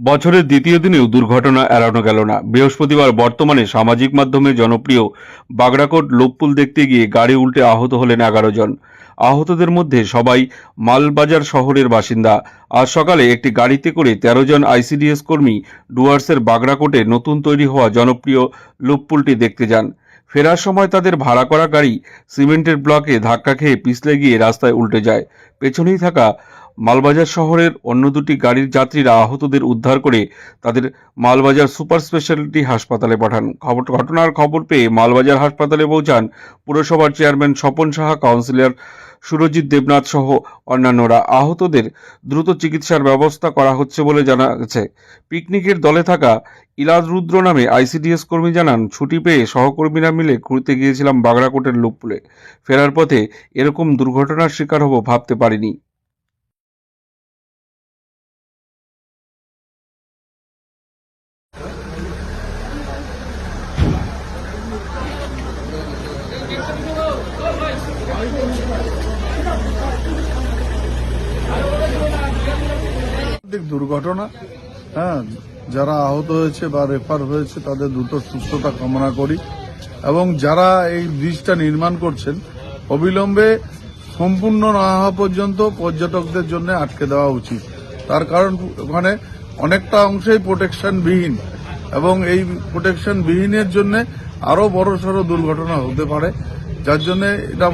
বছরের দ্বিতীয় দিনেও দুর্ঘটনা এড়ানো গেল না। বৃহস্পতিবার বর্তমানে সামাজিক মাধ্যমে জনপ্রিয় বাগড়াকোট লোকপুল দেখতে গিয়ে গাড়ি উল্টে আহত হলেন এগারো জন। আহতদের মধ্যে সবাই মালবাজার শহরের বাসিন্দা। আজ সকালে একটি গাড়িতে করে তেরো জন আইসিডিএস কর্মী ডুয়ার্সের বাগড়াকোটে নতুন তৈরি হওয়া জনপ্রিয় লোকপুলটি দেখতে যান। ফেরার সময় তাদের ভাড়া করা গাড়ি সিমেন্টের ব্লকে ধাক্কা খেয়ে পিছলে গিয়ে রাস্তায় উল্টে যায়। পেছনেই থাকা মালবাজার শহরের অন্য দুটি গাড়ির যাত্রীরা আহতদের উদ্ধার করে তাদের মালবাজার সুপার স্পেশালিটি হাসপাতালে পাঠান। খবর ঘটনার খবর পেয়ে মালবাজার হাসপাতালে পৌঁছান পুরসভার চেয়ারম্যান স্বপন সাহা, কাউন্সিলর সুরজিৎ দেবনাথ সহ অন্যান্যরা। আহতদের দ্রুত চিকিৎসার ব্যবস্থা করা হচ্ছে বলে জানা গেছে। পিকনিকের দলে থাকা ইলাদ রুদ্র নামে আইসিডিএস কর্মী জানান, ছুটি পেয়ে সহকর্মীরা মিলে ঘুরতে গিয়েছিলাম বাগড়াকোটের লোকপুলে ফেরার পথে এরকম দুর্ঘটনার শিকার হব ভাবতে পারিনি। দুর্ঘটনা হ্যাঁ যারা আহত হয়েছে বা রেফার হয়েছে, তাদের দ্রুত সুস্থতা কামনা করি। এবং যারা এই ব্রিজটা নির্মাণ করছেন, অবিলম্বে সম্পূর্ণ না হওয়া পর্যন্ত পর্যটকদের জন্য আটকে দেওয়া উচিত। তার কারণ ওখানে অনেকটা অংশেই প্রোটেকশন বিহীন। এবং এই প্রোটেকশন বিহীনের জন্য আরও বড় সড়ো দুর্ঘটনা হতে পারে, যার জন্য এটা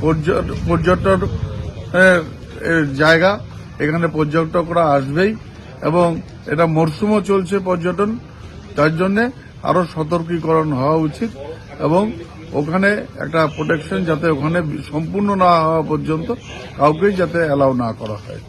পর্য- পর্যটন জায়গা, এখানে পর্যটকরা আসবেই এবং এটা মরশুমও চলছে পর্যটন তার জন্য আরও সতর্কীকরণ হওয়া উচিত এবং ওখানে একটা প্রোটেকশন যাতে ওখানে সম্পূর্ণ না হওয়া পর্যন্ত কাউকেই যাতে অ্যালাউ না করা হয়।